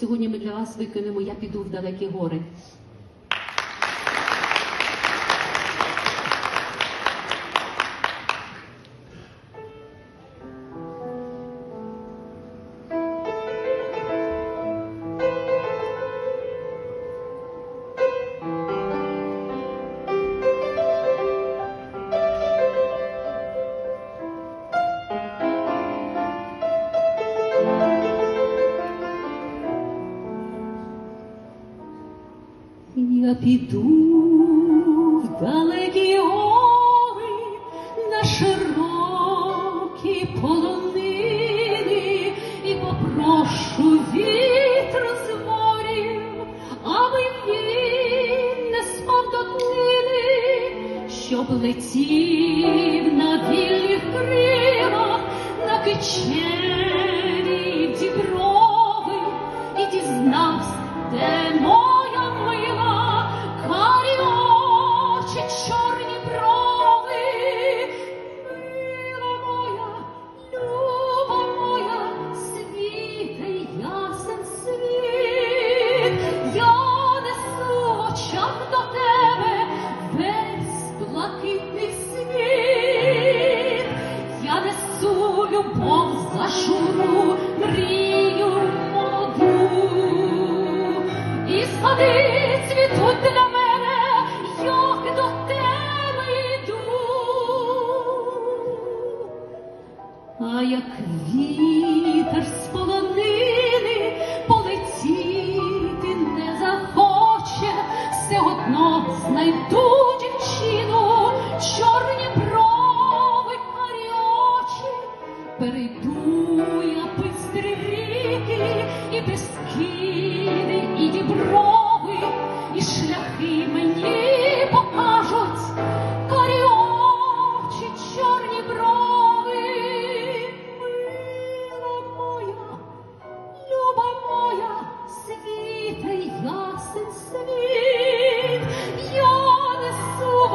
Сьогодні ми для вас виконуємо Я піду в далекі гори. Я піду в далекі гори на широкі полонини. І попрошу вітру з морів, аби він не спав до днини, щоб летів на вільних крилах на кичері любов за журу, мрію молоду. І сади цвітуть для мене, як до тебе йду. А як вітер з полонини полетіти не захоче, все одно знайду ріки, і діброви, і шляхи мені покажуть. Карі чорні брови, мила моя, люба моя, світе ясен світ, я несу в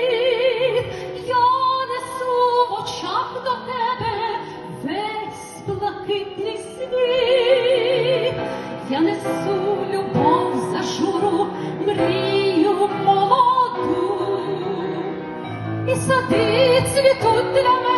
я несу любов за журу, мрію молоду, і сади цвітуть для мене.